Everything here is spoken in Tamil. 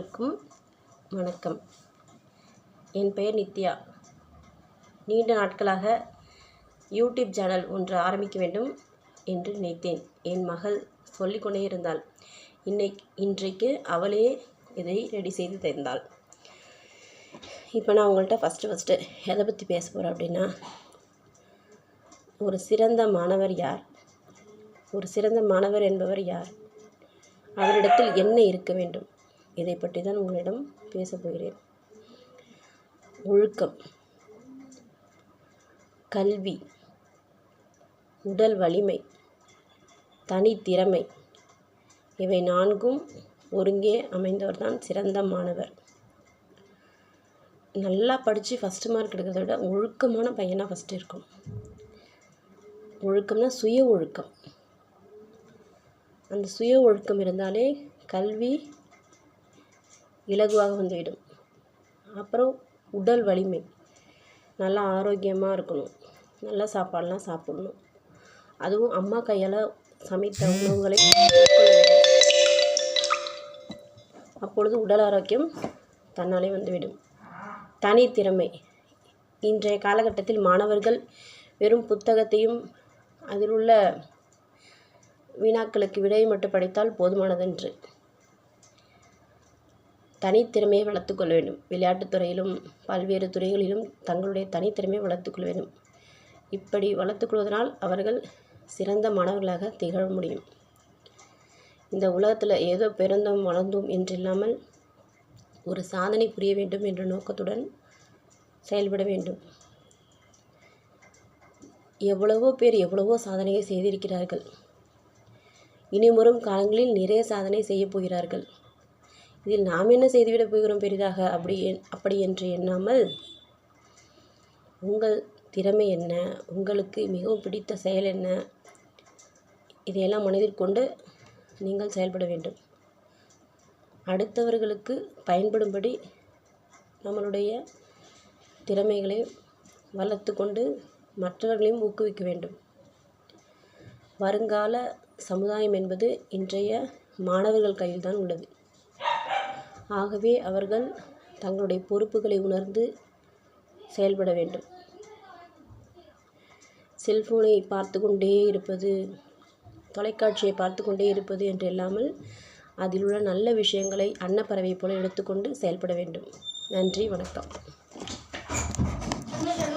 அனைவருக்கும் வணக்கம். என் பெயர் நித்யா. நீண்ட நாட்களாக யூடியூப் சேனல் ஒன்று ஆரம்பிக்க வேண்டும் என்று நினைத்தேன். என் மகள் சொல்லிக்கொண்டே இருந்தாள். இன்னை இன்றைக்கு அவளே இதை ரெடி செய்து தந்தாள். இப்போ நான் உங்கள்கிட்ட ஃபஸ்ட்டு ஃபஸ்ட்டு எதை பற்றி பேச போகிறேன் அப்படின்னா ஒரு சிறந்த மாணவர் யார்? ஒரு சிறந்த மாணவர் என்பவர் யார்? அவரிடத்தில் என்ன இருக்க வேண்டும்? இதை பற்றி தான் உங்களிடம் பேசப் போகிறேன். ஒழுக்கம். கல்வி. உடல் வலிமை. தனித்திறமை இவை நான்கும் ஒருங்கே அமைந்தவர் தான் சிறந்த மாணவர். நல்லா படித்து ஃபஸ்ட்டு மார்க் எடுக்கிறத விட ஒழுக்கமான பையனாக ஃபஸ்ட்டு இருக்கும். ஒழுக்கம்னா சுய ஒழுக்கம். அந்த சுய ஒழுக்கம் இருந்தாலே கல்வி இலகுவாக வந்துவிடும் அப்புறம் உடல் வலிமை. நல்லா ஆரோக்கியமாக இருக்கணும். நல்ல சாப்பாடெலாம் சாப்பிடணும். அதுவும் அம்மா கையால் சமைத்த உணவுகளை அப்பொழுது உடல் ஆரோக்கியம் தன்னாலே வந்துவிடும். தனித்திறமை இன்றைய காலகட்டத்தில் மாணவர்கள் வெறும் புத்தகத்தையும் அதில் உள்ள வினாக்களுக்கு விடையை மட்டும் படித்தால் போதுமானதென்று. தனித்திறமையை வளர்த்துக்கொள்ள வேண்டும். விளையாட்டுத் துறையிலும் பல்வேறு துறைகளிலும் தங்களுடைய தனித்திறமையை வளர்த்துக்கொள்ள வேண்டும். இப்படி வளர்த்துக்கொள்வதனால் அவர்கள் சிறந்த மாணவர்களாக திகழ முடியும். இந்த உலகத்தில் ஏதோ பிறந்தோம் வளர்ந்தோம் என்றில்லாமல் ஒரு சாதனை புரிய வேண்டும் என்ற நோக்கத்துடன் செயல்பட வேண்டும். எவ்வளவோ பேர் எவ்வளவோ சாதனையை செய்திருக்கிறார்கள். இனி வரும் காலங்களில் நிறைய சாதனை செய்யப் போகிறார்கள். இதில் நாம் என்ன செய்துவிடப் போகிறோம் பெரிதாக? அப்படி அப்படி என்று எண்ணாமல் உங்கள் திறமை என்ன? உங்களுக்கு மிகவும் பிடித்த செயல் என்ன? இதையெல்லாம் மனதில் கொண்டு நீங்கள் செயல்பட வேண்டும். அடுத்தவர்களுக்கு பயன்படும்படி நம்மளுடைய திறமைகளை வளர்த்து கொண்டு மற்றவர்களையும் ஊக்குவிக்க வேண்டும். வருங்கால சமுதாயம் என்பது இன்றைய மாணவர்கள் கையில்தான் உள்ளது. ஆகவே அவர்கள் தங்களுடைய பொறுப்புகளை உணர்ந்து செயல்பட வேண்டும். செல்ஃபோனை பார்த்து கொண்டே இருப்பது தொலைக்காட்சியை பார்த்து கொண்டே இருப்பது என்று இல்லாமல் அதில் உள்ள நல்ல விஷயங்களை அன்னப்பறவை போல எடுத்துக்கொண்டு செயல்பட வேண்டும். நன்றி வணக்கம்.